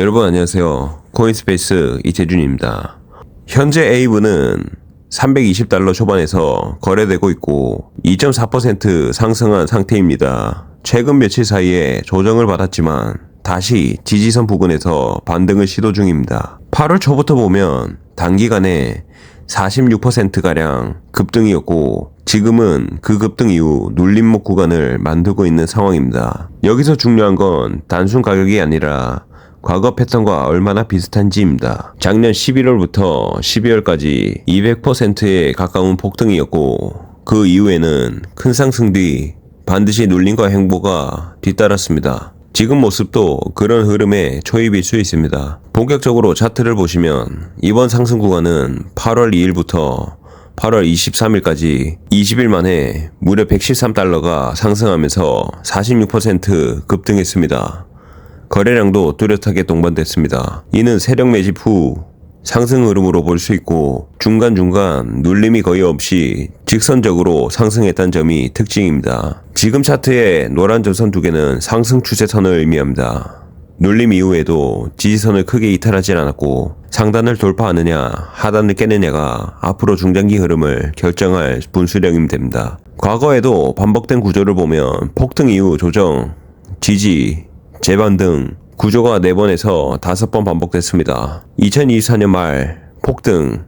여러분 안녕하세요. 코인스페이스 이태준입니다. 현재 에이브는 320달러 초반에서 거래되고 있고 2.4% 상승한 상태입니다. 최근 며칠 사이에 조정을 받았지만 다시 지지선 부근에서 반등을 시도 중입니다. 8월 초부터 보면 단기간에 46%가량 급등이었고 지금은 그 급등 이후 눌림목 구간을 만들고 있는 상황입니다. 여기서 중요한 건 단순 가격이 아니라 과거 패턴과 얼마나 비슷한지입니다. 작년 11월부터 12월까지 200%에 가까운 폭등이었고 그 이후에는 큰 상승 뒤 반드시 눌림과 행보가 뒤따랐습니다. 지금 모습도 그런 흐름에 초입일 수 있습니다. 본격적으로 차트를 보시면 이번 상승 구간은 8월 2일부터 8월 23일까지 20일 만에 무려 113달러가 상승하면서 46% 급등했습니다. 거래량도 뚜렷하게 동반됐습니다. 이는 세력 매집 후 상승 흐름으로 볼 수 있고 중간중간 눌림이 거의 없이 직선적으로 상승했다는 점이 특징입니다. 지금 차트의 노란 점선 두 개는 상승 추세선을 의미합니다. 눌림 이후에도 지지선을 크게 이탈하지 않았고 상단을 돌파하느냐 하단을 깨느냐가 앞으로 중장기 흐름을 결정할 분수령임 됩니다. 과거에도 반복된 구조를 보면 폭등 이후 조정, 지지, 재반 등 구조가 4번에서 5번 반복됐습니다. 2024년 말 폭등,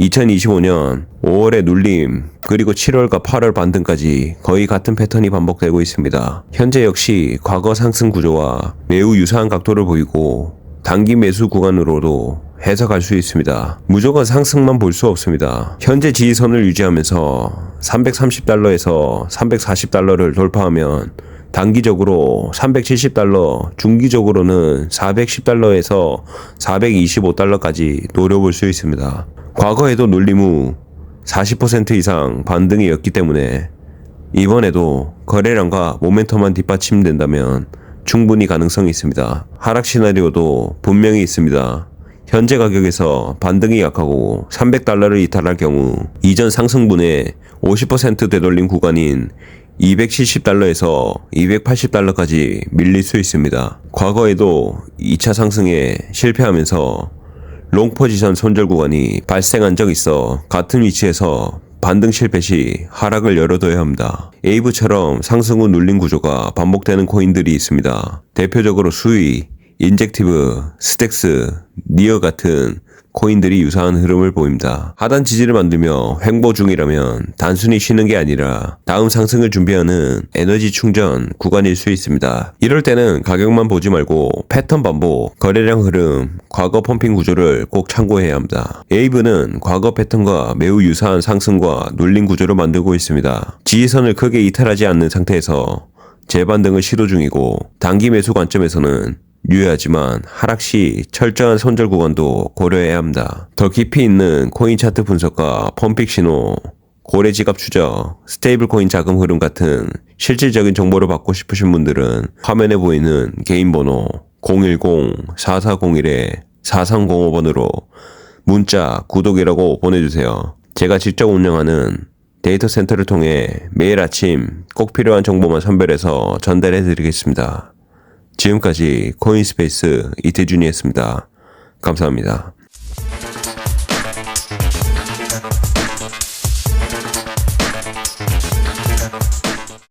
2025년 5월의 눌림, 그리고 7월과 8월 반등까지 거의 같은 패턴이 반복되고 있습니다. 현재 역시 과거 상승 구조와 매우 유사한 각도를 보이고 단기 매수 구간으로도 해석할 수 있습니다. 무조건 상승만 볼 수 없습니다. 현재 지지선을 유지하면서 330달러에서 340달러를 돌파하면 단기적으로 370달러, 중기적으로는 410달러에서 425달러까지 노려볼 수 있습니다. 과거에도 눌림 후 40% 이상 반등이었기 때문에 이번에도 거래량과 모멘텀만 뒷받침된다면 충분히 가능성이 있습니다. 하락 시나리오도 분명히 있습니다. 현재 가격에서 반등이 약하고 300달러를 이탈할 경우 이전 상승분의 50% 되돌림 구간인 270달러에서 280달러까지 밀릴 수 있습니다. 과거에도 2차 상승에 실패하면서 롱 포지션 손절 구간이 발생한 적 있어 같은 위치에서 반등 실패 시 하락을 열어둬야 합니다. 에이브처럼 상승 후 눌린 구조가 반복되는 코인들이 있습니다. 대표적으로 수위, 인젝티브, 스택스, 니어 같은 코인들이 유사한 흐름을 보입니다. 하단 지지를 만들며 횡보 중이라면 단순히 쉬는 게 아니라 다음 상승을 준비하는 에너지 충전 구간일 수 있습니다. 이럴 때는 가격만 보지 말고 패턴 반복, 거래량 흐름, 과거 펌핑 구조를 꼭 참고해야 합니다. 에이브는 과거 패턴과 매우 유사한 상승과 눌림 구조를 만들고 있습니다. 지지선을 크게 이탈하지 않는 상태에서 재반등을 시도 중이고 단기 매수 관점에서는 유효하지만 하락 시 철저한 손절 구간도 고려해야 합니다. 더 깊이 있는 코인 차트 분석과 펌픽 신호, 고래 지갑 추적, 스테이블 코인 자금 흐름 같은 실질적인 정보를 받고 싶으신 분들은 화면에 보이는 개인 번호 010-4401-4305번으로 문자, 구독이라고 보내주세요. 제가 직접 운영하는 데이터 센터를 통해 매일 아침 꼭 필요한 정보만 선별해서 전달해 드리겠습니다. 지금까지 코인스페이스 이태준이었습니다. 감사합니다.